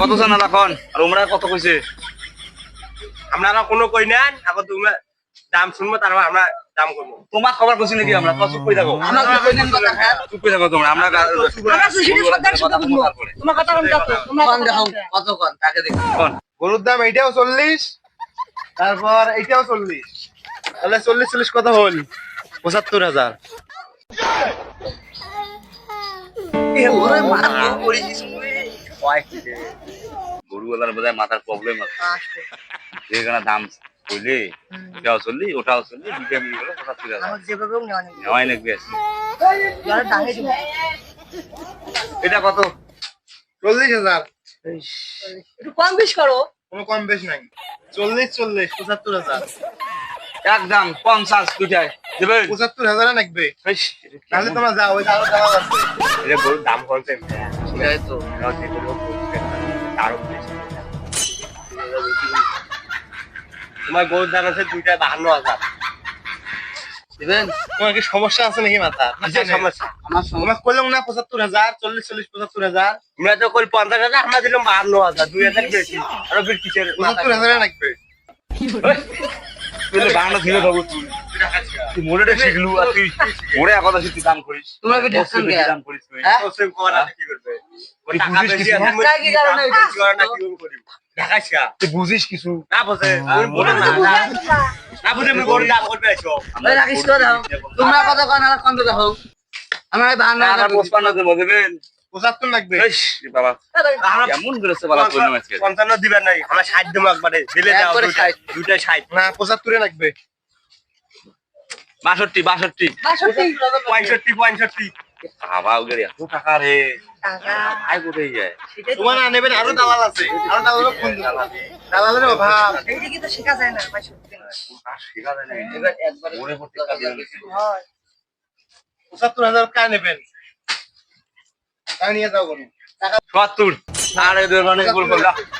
কত জানা রাখন? আর ওমরা কত কইছে? আপনারা কোনো কই নেন এখন তুমি দাম শুনব তারপর আমরা দাম করব। তোমার খবর কইছি নাকি আমরা? তো চুপ করে থাকো? আমরা তো কইলেন কথা হ্যাঁ চুপ করে থাকো তোমরা আমরা তোমার কথা তোমরা কোন দেখো কত কোন? তাকে দেখো। কোন? গরুর দাম এইটাও চল্লিশ তারপর এইটাও চল্লিশ। তাহলে চল্লিশ চল্লিশ কত হল? পঁচাত্তর হাজার। এ ওরে দিছ গরুওয়ালার বোধহয় মাথার প্রবলেম আছে। যেখানে দাম কইলে এটাও চললি ওটাও চললি গেল নেওয়াই দিব। এটা কত? চল্লিশ হাজার। একটু কম বেশ করো। কোনো কম বেশ নাই। চল্লিশ চল্লিশ পঁচাত্তর হাজার। একদম পঞ্চাশ দুটাই দেবে পঁচাত্তর হাজারে নাকবে। তাহলে তোমার যাও ওই এটা গরুর দাম কমছে সেটাই তো আরও তোমার গরুর দাম আছে দুইটা বাহান্ন হাজার। দিবেন তোমার কি সমস্যা আছে নাকি মাথা? কিসের সমস্যা? আমার তোমার কইলাম না পঁচাত্তর হাজার চল্লিশ চল্লিশ পঁচাত্তর হাজার। আমরা তো কই পঞ্চাশ হাজার আমরা দিলাম বাহান্ন হাজার। দুই হাজার বেশি। আরও কিসের পঁচাত্তর হাজারে লাগবে বাংলা ছিল বাবু তুই তুই মোড়েটা শিখলু আর তুই মোড়ে কথা শিখতে দাম করিস। তোমরা কি ঢাকছেন কে? দাম করিস তুই। হ্যাঁ? তোর সঙ্গে কি করবে? ওই বুঝিস কিছু? আছে, টাকা কি কারণে টাকা বেশি করে না কি করি ঢাকাইছা তুই বুঝিস কিছু? না বোঝে। আর বলে না না- বুঝে আমি গরুর দাম করবে আছো ওই রাখিস তো দাও তোমরা কত কোন আর কোন দেখো। আমরা বাহান্ন আর হাজার পঁচপান্ন দেবেন। পঁচাত্তর লাগবে। ইস, বাবা। কেমন বাবা পঞ্চান্ন দিবেন নাই। আমরা ষাট দেবো একবারে। দিলে দাও একবারে দুইটা- 60 দুইটা ষাট। না পঁচাত্তরে লাগবে। বাষট্টি বাষট্টি। পঁয়ষট্টি পঁয়ষট্টি। বাবা ওদের এত টাকা রে। আয় কোথায় যায়। তোমার না নেবেন আরও দালাল আছে। আরও দালালের ফোন দিন দালালের অভাব। এইটা কিন্তু শেখা যায় না আর শেখা যায় না। এবার একবার মনে করতে কাজে লাগে। পঁচাত্তর হাজার কায় নেবেন? তাই নিয়ে যাও গরু সত্তর। আর এদের অনেক বল করলা বল করলে এই,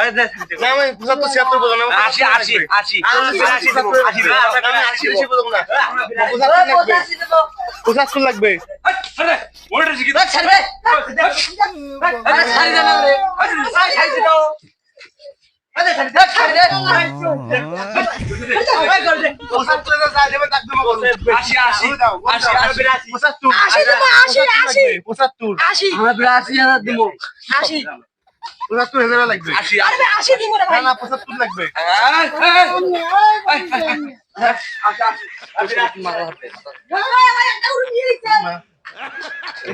এই, দে, ছাড়ি দে। না, আমি পঁচাত্তর ছিয়াত্তর বলব না, আমার আশি আশি আশি। আশি, আশি দেবো, আশি দেবো। আমি আশি বেশি বলব না। পঁচাত্তর পঁচাত্তর লাগবে। পঁচাশি দেবো। পঁচাত্তর লাগবে। ওটা শিখি ছাড়বে। আরে ছাড়ি দে না রে ছাড়ি দাও। আরে ছাড়ি দে ছাড়ি দে। পঁচাত্তর হাজার যা দেবে তাক দেবো গরু। আশি আশি। দাও, গরু আশি দাও। আশি পঁচাত্তর। আশি দেবো, আশি, আশি। পঁচাত্তর। আশি। আমরা প্রায় আশি হাজার দিব। আশি। পঁচাত্তর হাজার লাগবে আশি আশি দিব রে না ভাই না পঁচাত্তর লাগবে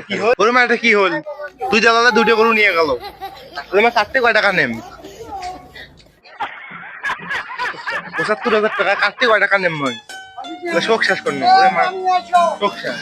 কি হল গরু মাঠে কি হল তুই জ্বালালে দুটো গরু নিয়ে গেল কাটতে কয় টাকা নেম পঁচাত্তর হাজার টাকা কাটতে কয় টাকা নেম মই শোক শেষ করলাম ওরে মা শোক শেষ